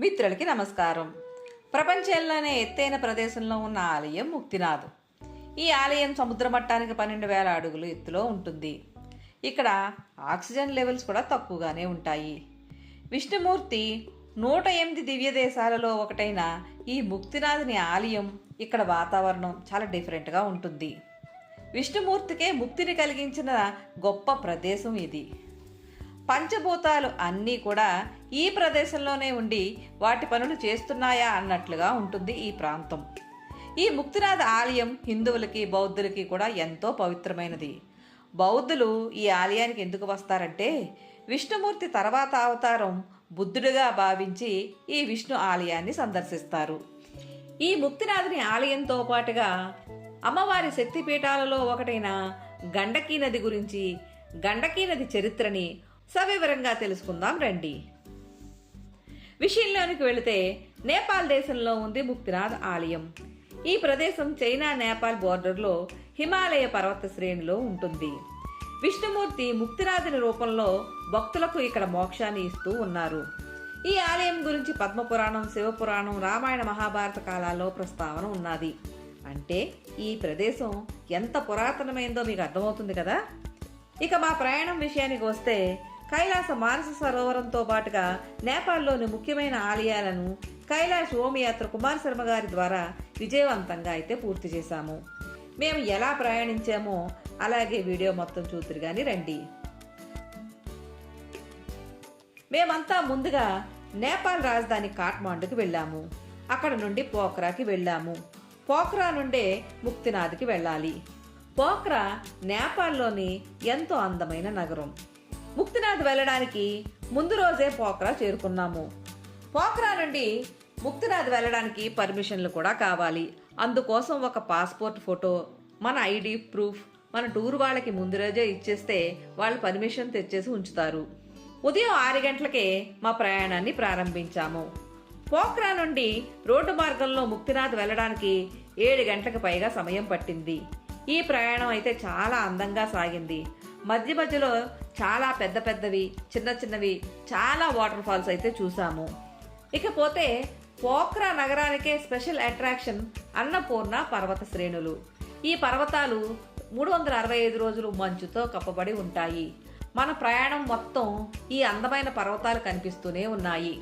మిత్రులకి నమస్కారం. ప్రపంచంలోనే ఎత్తైన ప్రదేశంలో ఉన్న ఆలయం ముక్తినాథ్. ఈ ఆలయం సముద్ర మట్టానికి పన్నెండు వేల అడుగులు ఎత్తులో ఉంటుంది. ఇక్కడ ఆక్సిజన్ లెవెల్స్ కూడా తక్కువగానే ఉంటాయి. విష్ణుమూర్తి నూట ఎనిమిది దివ్య దేశాలలో ఒకటైన ఈ ముక్తినాథుని ఆలయం ఇక్కడ వాతావరణం చాలా డిఫరెంట్గా ఉంటుంది. విష్ణుమూర్తికే ముక్తిని కలిగించిన గొప్ప ప్రదేశం ఇది. పంచభూతాలు అన్నీ కూడా ఈ ప్రదేశంలోనే ఉండి వాటి పనులు చేస్తున్నాయా అన్నట్లుగా ఉంటుంది ఈ ప్రాంతం. ఈ ముక్తినాథ ఆలయం హిందువులకి బౌద్ధులకి కూడా ఎంతో పవిత్రమైనది. బౌద్ధులు ఈ ఆలయానికి ఎందుకు వస్తారంటే విష్ణుమూర్తి తర్వాత అవతారం బుద్ధుడిగా భావించి ఈ విష్ణు ఆలయాన్ని సందర్శిస్తారు. ఈ ముక్తినాథుని ఆలయంతో పాటుగా అమ్మవారి శక్తిపీఠాలలో ఒకటైన గండకీ నది గురించి గండకీ నది చరిత్రని సవివరంగా తెలుసుకుందాం రండి. విషయంలోనికి వెళితే నేపాల్ దేశంలో ఉంది ముక్తినాథ్ ఆలయం. ఈ ప్రదేశం చైనా నేపాల్ బోర్డర్లో హిమాలయ పర్వత శ్రేణిలో ఉంటుంది. విష్ణుమూర్తి ముక్తినాథుని రూపంలో భక్తులకు ఇక్కడ మోక్షాన్ని ఇస్తూ ఉన్నారు. ఈ ఆలయం గురించి పద్మపురాణం శివపురాణం రామాయణ మహాభారత కాలాల్లో ప్రస్తావన ఉన్నది. అంటే ఈ ప్రదేశం ఎంత పురాతనమైందో మీకు అర్థమవుతుంది కదా? ఇక మా ప్రయాణం విషయానికి వస్తే కైలాస మానస సరోవరంతో పాటుగా నేపాల్లోని ముఖ్యమైన ఆలయాలను కైలాష్ ఓమయాత్ర కుమార్ శర్మ గారి ద్వారా విజయవంతంగా అయితే పూర్తి చేశాము. మేము ఎలా ప్రయాణించామో అలాగే వీడియో మొత్తం చూతురు కానీ రండి. మేమంతా ముందుగా నేపాల్ రాజధాని కాఠ్మాండుకు వెళ్ళాము. అక్కడ నుండి పోఖ్రాకి వెళ్ళాము. పోఖ్రా నుండే ముక్తినాథ్కి వెళ్ళాలి. పోఖ్రా నేపాల్లోని ఎంతో అందమైన నగరం. ముక్తినాథ్ వెళ్ళడానికి ముందు రోజే పోక్రా చేరుకున్నాము. పోక్రా నుండి ముక్తినాథ్ వెళ్ళడానికి పర్మిషన్లు కూడా కావాలి. అందుకోసం ఒక పాస్పోర్ట్ ఫోటో మన ఐడి ప్రూఫ్ మన టూర్ వాళ్ళకి ముందు రోజే ఇచ్చేస్తే వాళ్ళు పర్మిషన్ తెచ్చేసి ఉంచుతారు. ఉదయం ఆరు గంటలకే మా ప్రయాణాన్ని ప్రారంభించాము. పోక్రా నుండి రోడ్డు మార్గంలో ముక్తినాథ్ వెళ్ళడానికి ఏడు గంటలకు పైగా సమయం పట్టింది. ఈ ప్రయాణం అయితే చాలా అందంగా సాగింది. మధ్య మధ్యలో చాలా పెద్ద పెద్దవి చిన్న చిన్నవి చాలా వాటర్ ఫాల్స్ అయితే చూసాము. ఇకపోతే పోఖ్రా నగరానికే స్పెషల్ అట్రాక్షన్ అన్నపూర్ణ పర్వత శ్రేణులు. ఈ పర్వతాలు మూడు వందల అరవై ఐదు రోజులు మంచుతో కప్పబడి ఉంటాయి. మన ప్రయాణం మొత్తం ఈ అందమైన పర్వతాలు కనిపిస్తూనే ఉన్నాయి.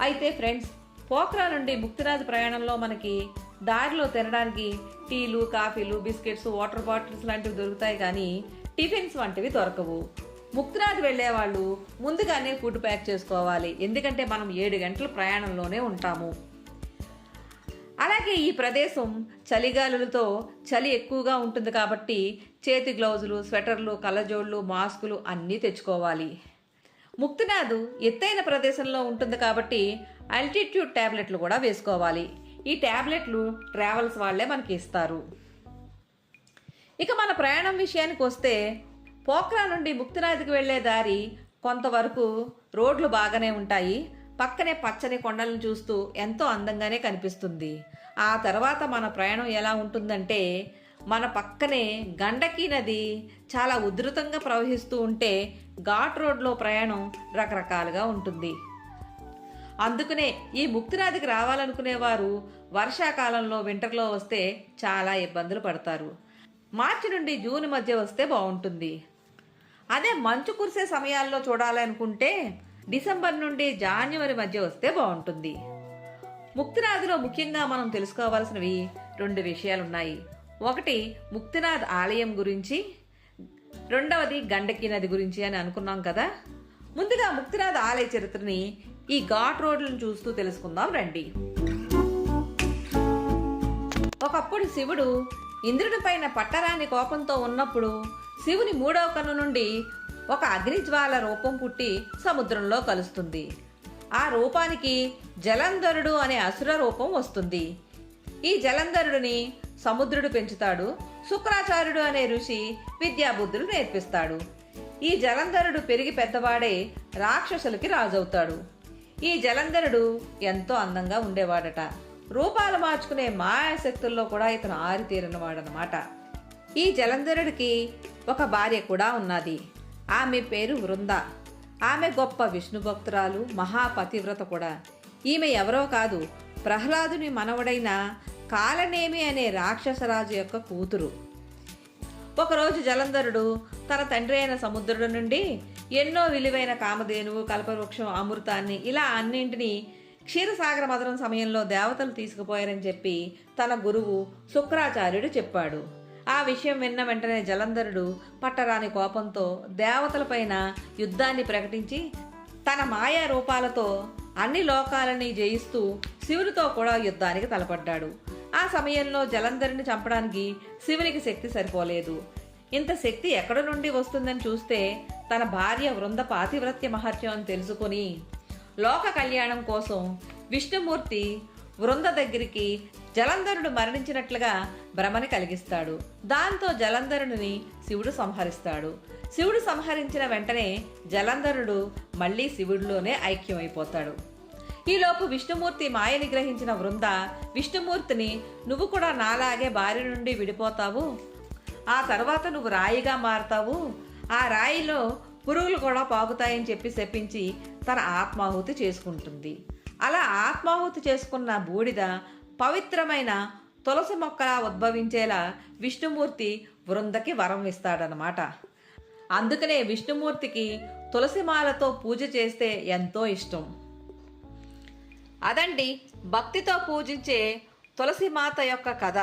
అయితే ఫ్రెండ్స్ పోఖ్రా నుండి ముక్తినాథ్ ప్రయాణంలో మనకి దారిలో తినడానికి టీలు కాఫీలు బిస్కెట్స్ వాటర్ బాటిల్స్ లాంటివి దొరుకుతాయి కానీ టిఫిన్స్ వంటివి దొరకవు. ముక్తినాథ్ వెళ్ళేవాళ్ళు ముందుగానే ఫుడ్ ప్యాక్ చేసుకోవాలి. ఎందుకంటే మనం ఏడు గంటల ప్రయాణంలోనే ఉంటాము. అలాగే ఈ ప్రదేశం చలిగాలులతో చలి ఎక్కువగా ఉంటుంది కాబట్టి చేతి గ్లౌజులు స్వెటర్లు కళ్ళజోళ్ళు మాస్కులు అన్నీ తెచ్చుకోవాలి. ముక్తినాథ్ ఎత్తైన ప్రదేశంలో ఉంటుంది కాబట్టి అల్టిట్యూడ్ ట్యాబ్లెట్లు కూడా వేసుకోవాలి. ఈ ట్యాబ్లెట్లు ట్రావెల్స్ వాళ్ళే మనకి ఇస్తారు. ఇక మన ప్రయాణం విషయానికి వస్తే పోక్రా నుండి ముక్తినాథ్కి వెళ్ళే దారి కొంతవరకు రోడ్లు బాగానే ఉంటాయి. పక్కనే పచ్చని కొండలను చూస్తూ ఎంతో అందంగానే కనిపిస్తుంది. ఆ తర్వాత మన ప్రయాణం ఎలా ఉంటుందంటే మన పక్కనే గండకీ నది చాలా ఉధృతంగా ప్రవహిస్తూ ఉంటే ఘాట్ రోడ్లో ప్రయాణం రకరకాలుగా ఉంటుంది. అందుకనే ఈ ముక్తినాథికి రావాలనుకునేవారు వర్షాకాలంలో వింటర్లో వస్తే చాలా ఇబ్బందులు పడతారు. మార్చి నుండి జూన్ మధ్య వస్తే బాగుంటుంది. అదే మంచు కురిసే సమయాల్లో చూడాలనుకుంటే డిసెంబర్ నుండి జాన్యువరి మధ్య వస్తే బాగుంటుంది. ముక్తినాథ్లో ముఖ్యంగా మనం తెలుసుకోవాల్సినవి రెండు విషయాలున్నాయి. ఒకటి ముక్తినాథ్ ఆలయం గురించి రెండవది గండకీ నది గురించి అని అనుకున్నాం కదా. ముందుగా ముక్తినాథ్ ఆలయ చరిత్రని ఈ ఘాట్ రోడ్లను చూస్తూ తెలుసుకుందాం రండి. ఒకప్పుడు శివుడు ఇంద్రుడి పైన పట్టరాని కోపంతో ఉన్నప్పుడు శివుని మూడవ కన్ను నుండి ఒక అగ్నిజ్వాల రూపం పుట్టి సముద్రంలో కలుస్తుంది. ఆ రూపానికి జలంధరుడు అనే అసుర రూపం వస్తుంది. ఈ జలంధరుడిని సముద్రుడు పెంచుతాడు. శుక్రాచార్యుడు అనే ఋషి విద్యాబుద్ధులు నేర్పిస్తాడు. ఈ జలంధరుడు పెరిగి పెద్దవాడే రాక్షసులకి రాజవుతాడు. ఈ జలంధరుడు ఎంతో అందంగా ఉండేవాడట. రూపాలు మార్చుకునే మాయాశక్తుల్లో కూడా ఇతను ఆరితేరినవాడనమాట ఈ జలంధరుడికి ఒక భార్య కూడా ఉన్నది. ఆమె పేరు వృంద. ఆమె గొప్ప విష్ణు భక్తురాలు మహాపతివ్రత కూడా. ఈమె ఎవరో కాదు ప్రహ్లాదుని మనవడైన కాలనేమి అనే రాక్షసరాజు యొక్క కూతురు. ఒకరోజు జలంధరుడు తన తండ్రి అయిన సముద్రుడు నుండి ఎన్నో విలువైన కామధేనువు కల్పవృక్షం అమృతాన్ని ఇలా అన్నింటినీ క్షీరసాగర మదనం సమయంలో దేవతలు తీసుకుపోయారని చెప్పి తన గురువు శుక్రాచార్యుడు చెప్పాడు. ఆ విషయం విన్న వెంటనే జలంధరుడు పట్టరాని కోపంతో దేవతలపైన యుద్ధాన్ని ప్రకటించి తన మాయా రూపాలతో అన్ని లోకాలని జయిస్తూ శివునితో కూడా యుద్ధానికి తలపడ్డాడు. ఆ సమయంలో జలంధరుని చంపడానికి శివునికి శక్తి సరిపోలేదు. ఇంత శక్తి ఎక్కడ నుండి వస్తుందని చూస్తే తన భార్య వృంద పాతివ్రత్య మహత్యం అని తెలుసుకుని లోక కళ్యాణం కోసం విష్ణుమూర్తి వృంద దగ్గరికి జలంధరుడు మరణించినట్లుగా భ్రమని కలిగిస్తాడు. దాంతో జలంధరుడిని శివుడు సంహరిస్తాడు. శివుడు సంహరించిన వెంటనే జలంధరుడు మళ్ళీ శివుడిలోనే ఐక్యమైపోతాడు. ఈలోపు విష్ణుమూర్తి మాయ నిగ్రహించిన వృంద విష్ణుమూర్తిని నువ్వు కూడా నాలాగే భార్య నుండి విడిపోతావు? ఆ తర్వాత నువ్వు రాయిగా మారతావు? ఆ రాయిలో పురుగులు కూడా పాకుతాయని చెప్పి శపించి తన ఆత్మాహుతి చేసుకుంటుంది. అలా ఆత్మాహుతి చేసుకున్న బూడిద పవిత్రమైన తులసి మొక్కలా ఉద్భవించేలా విష్ణుమూర్తి వృందకి వరం ఇస్తాడనమాట అందుకనే విష్ణుమూర్తికి తులసిమాలతో పూజ చేస్తే ఎంతో ఇష్టం. అదండి భక్తితో పూజించే తులసి మాత యొక్క కథ.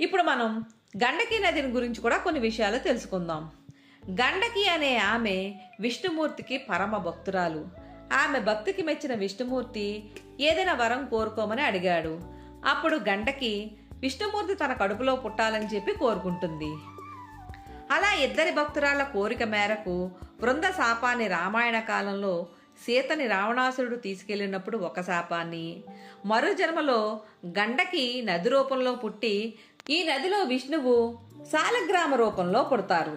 ఇప్పుడు మనం గండకి నదిని గురించి కూడా కొన్ని విషయాలు తెలుసుకుందాం. గండకి అనే ఆమె విష్ణుమూర్తికి పరమ భక్తురాలు. ఆమె భక్తికి మెచ్చిన విష్ణుమూర్తి ఏదైనా వరం కోరుకోమని అడిగాడు. అప్పుడు గండకి విష్ణుమూర్తి తన కడుపులో పుట్టాలని చెప్పి కోరుకుంటుంది. అలా ఇద్దరి భక్తురాల కోరిక మేరకు బృంద శాపాన్ని రామాయణ కాలంలో సీతని రావణాసురుడు తీసుకెళ్ళినప్పుడు ఒక శాపాన్ని మరో జన్మలో గండకి నది రూపంలో పుట్టి ఈ నదిలో విష్ణువు సాలగ్రామ రూపంలో పుడతారు.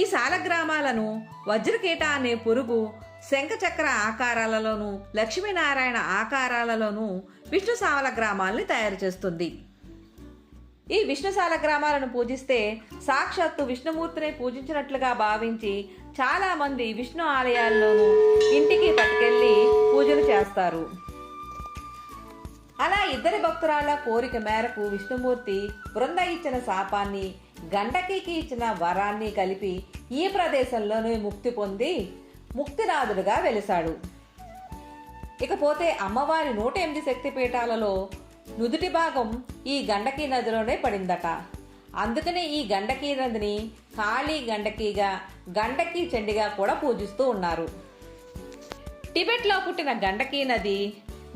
ఈ సాలగ్రామాలను వజ్రకీట అనే పురుగు శంఖచక్ర ఆకారాలలోనూ లక్ష్మీనారాయణ ఆకారాలలోనూ విష్ణు సాలగ్రామాల్ని తయారు చేస్తుంది. ఈ విష్ణుశాల గ్రామాలను పూజిస్తే సాక్షాత్తు విష్ణుమూర్తిని పూజించినట్లుగా భావించి చాలామంది విష్ణు ఆలయాల్లోనూ ఇంటికి పట్టుకెళ్ళి పూజలు చేస్తారు. అలా ఇద్దరి భక్తురాల కోరిక మేరకు విష్ణుమూర్తి బృంద ఇచ్చిన శాపాన్ని గండకీకి ఇచ్చిన వరాన్ని కలిపి ఈ ప్రదేశంలోనే ముక్తి పొంది ముక్తినాథుడుగా వెలిశాడు. ఇకపోతే అమ్మవారి నూట ఎనిమిది శక్తిపీఠాలలో నుదుటి భాగం ఈ గండకీ నదిలోనే పడిందట. అందుకనే ఈ గండకీ నదిని కాళీ గండకీగా గండకీ చండిగా కూడా పూజిస్తూ ఉన్నారు. టిబెట్లో పుట్టిన గండకీ నది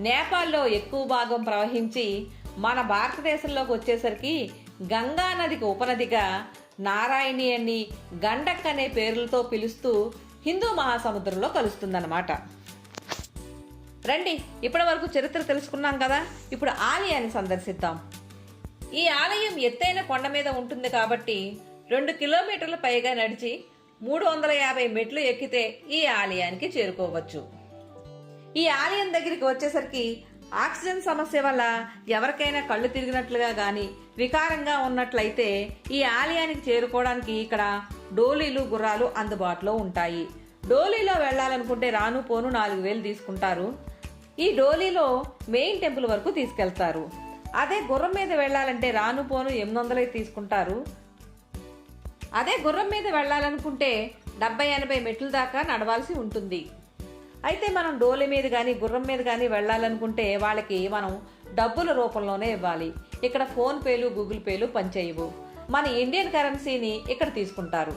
నేపాల్లో ఎక్కువ భాగం ప్రవహించి మన భారతదేశంలోకి వచ్చేసరికి గంగా నదికి ఉపనదిగా నారాయణి అని గండక్ అనే పేర్లతో పిలుస్తూ హిందూ మహాసముద్రంలో కలుస్తుందన్నమాట. రండి ఇప్పటి వరకు చరిత్ర తెలుసుకున్నాం కదా ఇప్పుడు ఆలయాన్ని సందర్శిద్దాం. ఈ ఆలయం ఎత్తైన కొండ మీద ఉంటుంది కాబట్టి రెండు కిలోమీటర్ల పైగా నడిచి మూడు వందల యాభై మెట్లు ఎక్కితే ఈ ఆలయానికి చేరుకోవచ్చు. ఈ ఆలయం దగ్గరికి వచ్చేసరికి ఆక్సిజన్ సమస్య వల్ల ఎవరికైనా కళ్ళు తిరిగినట్లుగా కానీ వికారంగా ఉన్నట్లయితే ఈ ఆలయానికి చేరుకోవడానికి ఇక్కడ డోలీలు గుర్రాలు అందుబాటులో ఉంటాయి. డోలీలో వెళ్ళాలనుకుంటే రాను పోను నాలుగు వేలు తీసుకుంటారు. ఈ డోలీలో మెయిన్ టెంపుల్ వరకు తీసుకెళ్తారు. అదే గుర్రం మీద వెళ్ళాలంటే రాను పోను ఎనిమిది వందలే తీసుకుంటారు. అదే గుర్రం మీద వెళ్ళాలనుకుంటే డెబ్బై ఎనభై మెట్ల దాకా నడవాల్సి ఉంటుంది. అయితే మనం డోలి మీద కానీ గుర్రం మీద కానీ వెళ్ళాలనుకుంటే వాళ్ళకి మనం డబ్బుల రూపంలోనే ఇవ్వాలి. ఇక్కడ ఫోన్పేలు గూగుల్ పేలు పనిచేయవు. మన ఇండియన్ కరెన్సీని ఇక్కడ తీసుకుంటారు.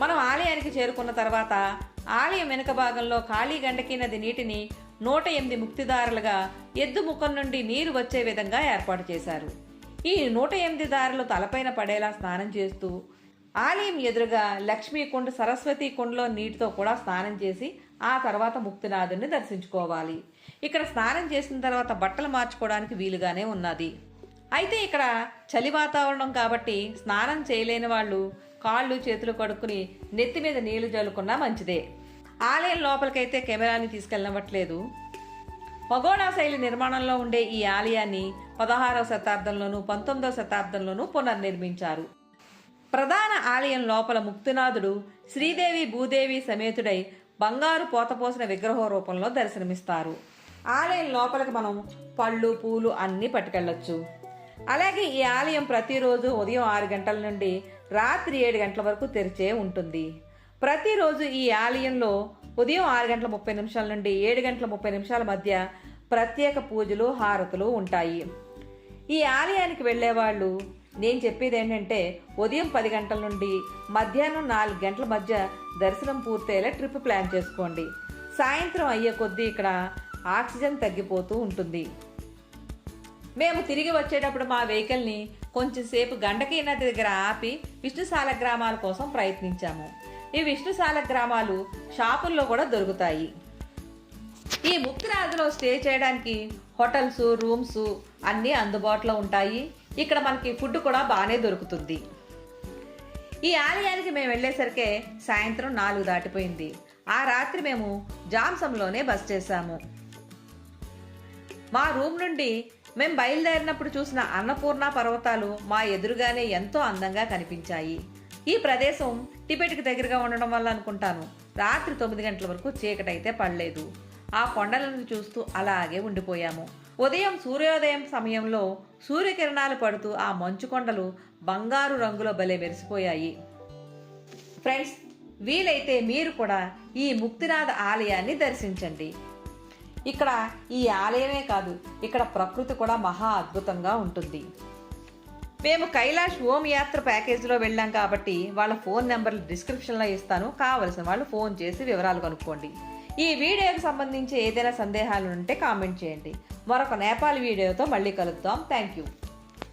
మనం ఆలయానికి చేరుకున్న తర్వాత ఆలయం వెనుక భాగంలో ఖాళీ గండకి నది నీటిని నూట ఎనిమిది ముక్తిదారులుగా ఎద్దు ముఖం నుండి నీరు వచ్చే విధంగా ఏర్పాటు చేశారు. ఈ నూట ఎనిమిది దారులు తలపైన పడేలా స్నానం చేస్తూ ఆలయం ఎదురుగా లక్ష్మీ కుండ సరస్వతి కుండలో నీటితో కూడా స్నానం చేసి ఆ తర్వాత ముక్తినాథుని దర్శించుకోవాలి. ఇక్కడ స్నానం చేసిన తర్వాత బట్టలు మార్చుకోవడానికి వీలుగానే ఉన్నది. అయితే ఇక్కడ చలి వాతావరణం కాబట్టి స్నానం చేయలేని వాళ్ళు కాళ్ళు చేతులు కడుక్కుని నెత్తి మీద నీళ్ళు జల్లుకున్నా మంచిదే. ఆలయం లోపలికైతే కెమెరాని తీసుకెళ్ళవట్లేదు పగోడా శైలి నిర్మాణంలో ఉండే ఈ ఆలయాన్ని పదహారవ శతాబ్దంలోనూ పంతొమ్మిదవ శతాబ్దంలోనూ పునర్నిర్మించారు. ప్రధాన ఆలయం లోపల ముక్తినాథుడు శ్రీదేవి భూదేవి సమేతుడై బంగారు పోతపోసిన విగ్రహ రూపంలో దర్శనమిస్తారు. ఆలయం లోపలికి మనం పళ్ళు పూలు అన్నీ పట్టుకెళ్ళొచ్చు. అలాగే ఈ ఆలయం ప్రతిరోజు ఉదయం ఆరు గంటల నుండి రాత్రి ఏడు గంటల వరకు తెరిచే ఉంటుంది. ప్రతిరోజు ఈ ఆలయంలో ఉదయం ఆరు గంటల ముప్పై నిమిషాల నుండి ఏడు గంటల ముప్పై నిమిషాల మధ్య ప్రత్యేక పూజలు హారతులు ఉంటాయి. ఈ ఆలయానికి వెళ్ళేవాళ్ళు నేను చెప్పేది ఏంటంటే ఉదయం పది గంటల నుండి మధ్యాహ్నం నాలుగు గంటల మధ్య దర్శనం పూర్తయ్యేలా ట్రిప్ ప్లాన్ చేసుకోండి. సాయంత్రం అయ్యే కొద్దీ ఇక్కడ ఆక్సిజన్ తగ్గిపోతూ ఉంటుంది. మేము తిరిగి వచ్చేటప్పుడు మా వెహికల్ని కొంచెం సేపు గండకీ నది దగ్గర ఆపి విష్ణుశాల గ్రామాల కోసం ప్రయత్నించాము. ఈ విష్ణుశాల గ్రామాలు షాపుల్లో కూడా దొరుకుతాయి. ఈ ముక్తిరాజులో స్టే చేయడానికి హోటల్స్ రూమ్స్ అన్నీ అందుబాటులో ఉంటాయి. ఇక్కడ మనకి ఫుడ్ కూడా బాగానే దొరుకుతుంది. ఈ ఆలయానికి మేము వెళ్ళేసరికే సాయంత్రం నాలుగు దాటిపోయింది. ఆ రాత్రి మేము జామ్సంలోనే బస్ చేశాము. మా రూమ్ నుండి మేము బయలుదేరినప్పుడు చూసిన అన్నపూర్ణ పర్వతాలు మా ఎదురుగానే ఎంతో అందంగా కనిపించాయి. ఈ ప్రదేశం టిబెట్కి దగ్గరగా ఉండడం వల్ల అనుకుంటాను. రాత్రి తొమ్మిది గంటల వరకు చీకటైతే పడలేదు. ఆ కొండలను చూస్తూ అలాగే ఉండిపోయాము. ఉదయం సూర్యోదయం సమయంలో సూర్యకిరణాలు పడుతూ ఆ మంచు కొండలు బంగారు రంగులో భలే మెరిసిపోయాయి. ఫ్రెండ్స్ వీలైతే మీరు కూడా ఈ ముక్తినాథ ఆలయాన్ని దర్శించండి. ఇక్కడ ఈ ఆలయమే కాదు ఇక్కడ ప్రకృతి కూడా మహా అద్భుతంగా ఉంటుంది. మేము కైలాష్ హోమ్ యాత్ర ప్యాకేజీలో వెళ్ళాం కాబట్టి వాళ్ళ ఫోన్ నెంబర్లు డిస్క్రిప్షన్లో ఇస్తాను. కావలసిన వాళ్ళు ఫోన్ చేసి వివరాలు కనుక్కోండి. ఈ వీడియోకి సంబంధించి ఏదైనా సందేహాలు ఉంటే కామెంట్ చేయండి. మరొక నేపాల్ వీడియోతో మళ్ళీ కలుద్దాం. Thank you